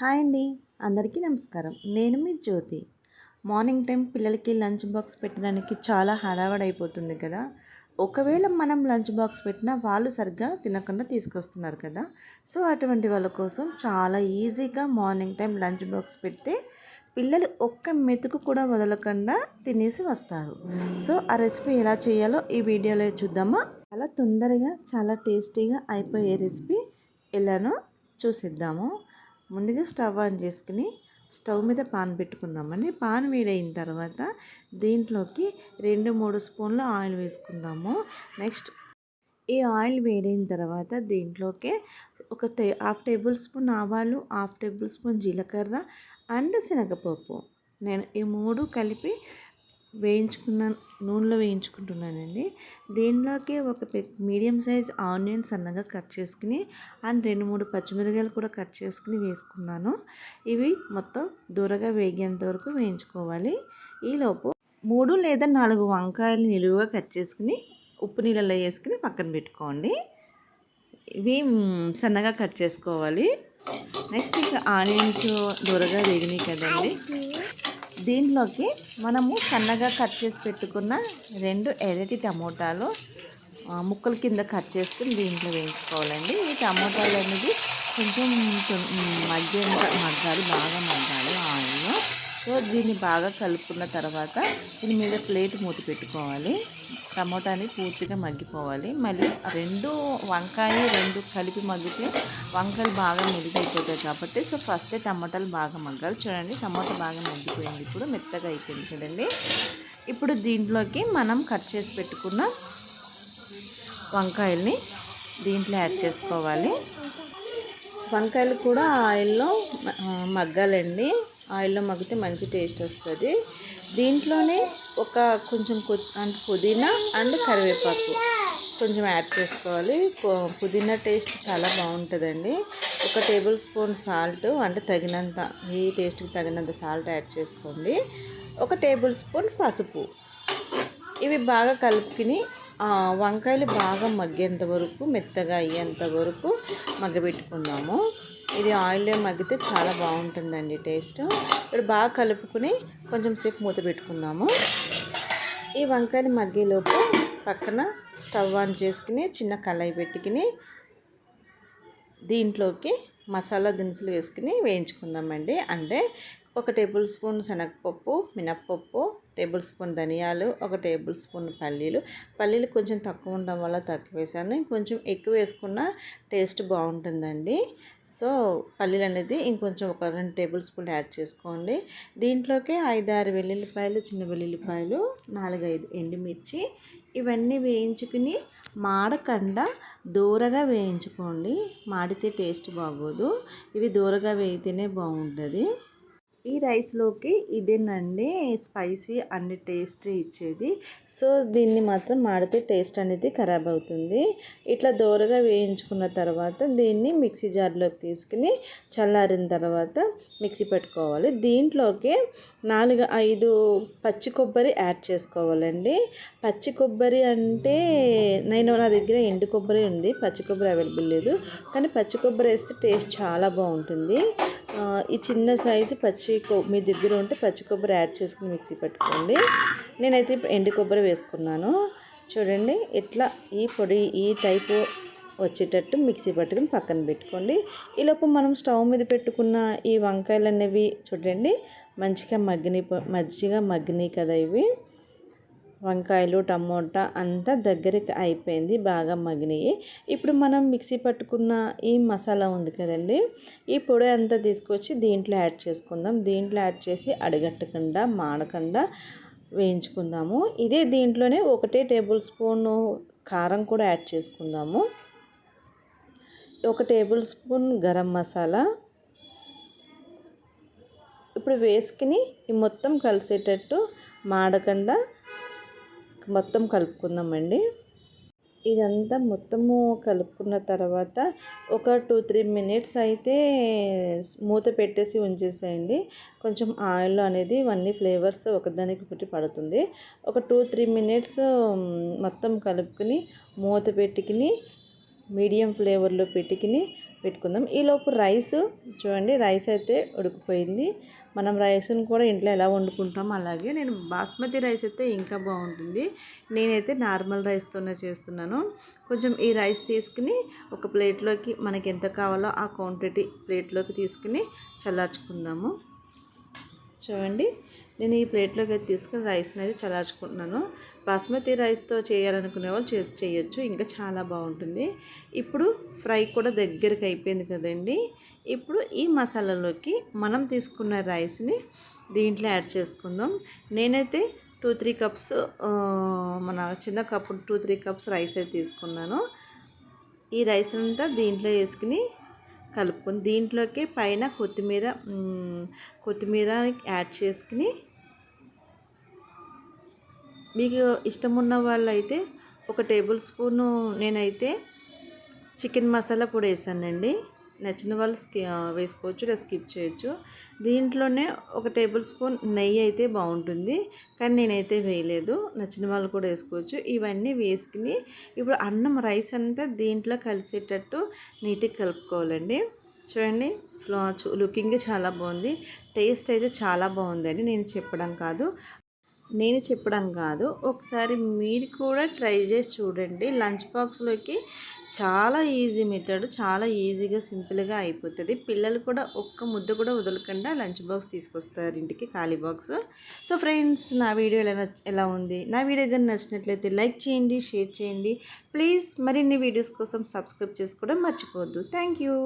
Hi అండి. అందరికీ నమస్కారం. నేను మీ జ్యోతి. మార్నింగ్ టైం పిల్లలకి లంచ్ బాక్స్ పెట్టడానికి చాలా హడావడైపోతుంది అయిపోతుంది కదా. ఒకవేళ మనం లంచ్ బాక్స్ పెట్టినా వాళ్ళు సరిగ్గా తినకుండా తీసుకొస్తున్నారు కదా. సో అటువంటి వాళ్ళ కోసం చాలా ఈజీగా మార్నింగ్ టైం లంచ్ బాక్స్ పెడితే పిల్లలు ఒక్క మెతుకు కూడా వదలకుండా తినేసి వస్తారు. సో ఆ రెసిపీ ఎలా చేయాలో ఈ వీడియోలో చూద్దామా? చాలా తొందరగా చాలా టేస్టీగా అయిపోయే రెసిపీ ఎలానో చూసిద్దాము. ముందుగా స్టవ్ ఆన్ చేసుకుని స్టవ్ మీద పాన్ పెట్టుకుందామని పాన్ వేడైన తర్వాత దీంట్లోకి రెండు మూడు స్పూన్ల ఆయిల్ వేసుకుందాము. నెక్స్ట్ ఈ ఆయిల్ వేడైన తర్వాత దీంట్లోకి ఒక టే హాఫ్ టేబుల్ స్పూన్ ఆవాలు హాఫ్ టేబుల్ స్పూన్ జీలకర్ర అండ్ శనగపప్పు. నేను ఈ మూడు కలిపి వేయించుకున్న నూనెలో వేయించుకుంటున్నానండి. దీనిలోకి ఒక మీడియం సైజ్ ఆనియన్ సన్నగా కట్ చేసుకుని అండ్ రెండు మూడు పచ్చిమిరకాయలు కూడా కట్ చేసుకుని వేసుకున్నాను. ఇవి మొత్తం దూరగా వేగేంత వరకు వేయించుకోవాలి. ఈలోపు మూడు లేదా నాలుగు వంకాయలు నిలువుగా కట్ చేసుకుని ఉప్పు నీళ్ళలో వేసుకుని పక్కన పెట్టుకోండి. ఇవి సన్నగా కట్ చేసుకోవాలి. నెక్స్ట్ ఇంకా ఆనియన్స్ దూరగా వేగినాయి కదండి. దీంట్లోకి మనము సన్నగా కట్ చేసి పెట్టుకున్న రెండు ఎర్రటి టమోటాలు ముక్కల కింద కట్ చేసుకుని దీంట్లో వేయించుకోవాలండి ఈ టమోటాలు అనేది కొంచెం మగ్గ మగ్గాలి బాగా మగ్గాలి ఆయిల్ సో దీన్ని బాగా కలుపుకున్న తర్వాత దీని మీద ప్లేట్ మూత పెట్టుకోవాలి. టమోటాని పూర్తిగా మగ్గిపోవాలి. మళ్ళీ రెండు వంకాయ రెండు కలిపి మగ్గితే వంకాయలు బాగా మెరుగైపోతాయి కాబట్టి సో ఫస్ట్ టమాటాలు బాగా మగ్గాలి. చూడండి టమాటా బాగా మగ్గిపోయింది ఇప్పుడు మెత్తగా అయిపోయింది చూడండి. ఇప్పుడు దీంట్లోకి మనం కట్ చేసి పెట్టుకున్న వంకాయల్ని దీంట్లో యాడ్ చేసుకోవాలి. వంకాయలు కూడా ఆయిల్లో మగ్గాలండి. ఆయిల్లో మగ్గితే మంచి టేస్ట్ వస్తుంది. దీంట్లోనే ఒక కొంచెం అంటే పుదీనా అండ్ కరివేపాకు కొంచెం యాడ్ చేసుకోవాలి. పుదీనా టేస్ట్ చాలా బాగుంటుందండి. ఒక టేబుల్ స్పూన్ సాల్ట్ అంటే తగినంత ఈ టేస్ట్కి తగినంత సాల్ట్ యాడ్ చేసుకోండి. ఒక టేబుల్ స్పూన్ పసుపు. ఇవి బాగా కలుపుకుని వంకాయలు బాగా మగ్గేంత వరకు మెత్తగా అయ్యేంత వరకు మగ్గబెట్టుకుందాము. ఇది ఆయిల్లో మగ్గితే చాలా బాగుంటుందండి టేస్ట్. ఇప్పుడు బాగా కలుపుకుని కొంచెం సేపు మూత పెట్టుకుందాము. ఈ వంకాయని మగ్గేలోపు పక్కన స్టవ్ ఆన్ చేసుకుని చిన్న కళాయి పెట్టుకుని దీంట్లోకి మసాలా దినుసులు వేసుకుని వేయించుకుందామండి. అంటే ఒక టేబుల్ స్పూన్ శనగపప్పు మినప్పప్పు టేబుల్ స్పూన్ ధనియాలు ఒక టేబుల్ స్పూన్ పల్లీలు. పల్లీలు కొంచెం తక్కువ ఉండడం వల్ల తక్కువ వేసాను కొంచెం ఎక్కువ వేసుకున్న టేస్ట్ బాగుంటుందండి. సో పల్లీలు అనేది ఇంకొంచెం ఒక రెండు టేబుల్ స్పూన్ యాడ్ చేసుకోండి. దీంట్లోకి ఐదు ఆరు వెల్లుల్లిపాయలు చిన్న వెల్లుల్లిపాయలు నాలుగైదు ఎండుమిర్చి ఇవన్నీ వేయించుకుని మాడకుండా దూరగా వేయించుకోండి. మాడితే టేస్ట్ బాగోదు. ఇవి దూరగా వేయితేనే బాగుంటుంది. ఈ రైస్లోకి ఇదేనండి స్పైసీ అన్ని టేస్ట్ ఇచ్చేది. సో దీన్ని మాత్రం మాడితే టేస్ట్ అనేది ఖరాబ్ అవుతుంది. ఇట్లా దోరగా వేయించుకున్న తర్వాత దీన్ని మిక్సీ జార్లోకి తీసుకుని చల్లారిన తర్వాత మిక్సీ పెట్టుకోవాలి. దీంట్లోకి నాలుగు ఐదు పచ్చి కొబ్బరి యాడ్ చేసుకోవాలండి. పచ్చి కొబ్బరి అంటే నేను నా దగ్గర ఎండు కొబ్బరి ఉంది. పచ్చి కొబ్బరి అవైలబుల్ లేదు. కానీ పచ్చి కొబ్బరి వేస్తే టేస్ట్ చాలా బాగుంటుంది. ఈ చిన్న సైజు పచ్చి మీ దగ్గర ఉంటే పచ్చి కొబ్బరి యాడ్ చేసుకుని మిక్సీ పెట్టుకోండి. నేనైతే ఎండు కొబ్బరి వేసుకున్నాను. చూడండి ఇట్లా ఈ పొడి ఈ టైపు వచ్చేటట్టు మిక్సీ పట్టుకుని పక్కన పెట్టుకోండి. ఈలోపు మనం స్టవ్ మీద పెట్టుకున్న ఈ వంకాయలు అనేవి చూడండి మంచిగా మగ్గిని మంచిగా మగ్గినాయి కదా ఇవి. వంకాయలు టమోటా అంతా దగ్గరికి అయిపోయింది బాగా మగినాయి ఇప్పుడు మనం మిక్సీ పట్టుకున్న ఈ మసాలా ఉంది కదండి ఈ పొడి అంతా తీసుకొచ్చి దీంట్లో యాడ్ చేసుకుందాం. దీంట్లో యాడ్ చేసి అడగట్టకుండా మాడకుండా వేయించుకుందాము. ఇదే దీంట్లోనే ఒకటే టేబుల్ స్పూన్ కారం కూడా యాడ్ చేసుకుందాము. ఒక టేబుల్ స్పూన్ గరం మసాలా. ఇప్పుడు వేసుకుని ఈ మొత్తం కలిసేటట్టు మాడకుండా మొత్తం కలుపుకుందామండి. ఇదంతా మొత్తము కలుపుకున్న తర్వాత ఒక టూ త్రీ మినిట్స్ అయితే మూత పెట్టేసి ఉంచేసేయండి. కొంచెం ఆయిల్ అనేది ఇవన్నీ ఫ్లేవర్స్ ఒకదానికి ఒకటి పడుతుంది. ఒక టూ త్రీ మినిట్స్ మొత్తం కలుపుకుని మూత పెట్టుకుని మీడియం ఫ్లేవర్లో పెట్టుకుని పెట్టుకుందాం. ఈలోపు రైస్ చూడండి రైస్ అయితే ఉడికిపోయింది. మనం రైస్ని కూడా ఇంట్లో ఎలా వండుకుంటాం అలాగే నేను బాస్మతి రైస్ అయితే ఇంకా బాగుంటుంది. నేనైతే నార్మల్ రైస్తోనే చేస్తున్నాను. కొంచెం ఈ రైస్ తీసుకుని ఒక ప్లేట్లోకి మనకి ఎంత కావాలో ఆ క్వాంటిటీ ప్లేట్లోకి తీసుకుని చల్లార్చుకుందాము. చూడండి. నేను ఈ ప్లేట్లోకి అయితే తీసుకుని రైస్ని అయితే చల్లార్చుకుంటున్నాను. బాస్మతి రైస్తో చేయాలనుకునే వాళ్ళు చే చేయొచ్చు. ఇంకా చాలా బాగుంటుంది. ఇప్పుడు ఫ్రై కూడా దగ్గరికి అయిపోయింది కదండి. ఇప్పుడు ఈ మసాలాలోకి మనం తీసుకున్న రైస్ని దీంట్లో యాడ్ చేసుకుందాం. నేనైతే టూ త్రీ కప్స్ మన చిన్న cup two three cups rice అయితే తీసుకున్నాను. ఈ రైస్ అంతా దీంట్లో వేసుకుని కలుపుకొని దీంట్లోకి పైన కొత్తిమీర కొత్తిమీర యాడ్ చేసుకుని మీకు ఇష్టం ఉన్న వాళ్ళైతే ఒక టేబుల్ స్పూను నేనైతే చికెన్ మసాలా పొడి వేసానండి. నచ్చిన వాళ్ళు స్కి వేసుకోవచ్చు లేదా స్కిప్ చేయొచ్చు. దీంట్లోనే ఒక టేబుల్ స్పూన్ నెయ్యి అయితే బాగుంటుంది. కానీ నేనైతే వేయలేదు. నచ్చిన వాళ్ళు కూడా వేసుకోవచ్చు. ఇవన్నీ వేసుకుని ఇప్పుడు అన్నం రైస్ అంతా దీంట్లో కలిసేటట్టు నీట్గా కలుపుకోవాలండి. చూడండి లుకింగ్ చాలా బాగుంది. టేస్ట్ అయితే చాలా బాగుందని నేను చెప్పడం కాదు. నేను చెప్పడం కాదు. ఒకసారి మీరు కూడా ట్రై చేసి చూడండి. లంచ్ బాక్స్లోకి చాలా ఈజీ మెథడ్ చాలా ఈజీగా సింపుల్గా అయిపోతుంది. పిల్లలు కూడా ఒక్క ముద్ద కూడా వదలకుండా లంచ్ బాక్స్ తీసుకొస్తారు ఇంటికి ఖాళీ బాక్స్. సో ఫ్రెండ్స్ నా వీడియో ఎలా ఎలా ఉంది? నా వీడియో కానీ నచ్చినట్లయితే లైక్ చేయండి షేర్ చేయండి. ప్లీజ్ మరిన్ని వీడియోస్ కోసం సబ్స్క్రైబ్ చేసుకోవడం మర్చిపోవద్దు. Thank you.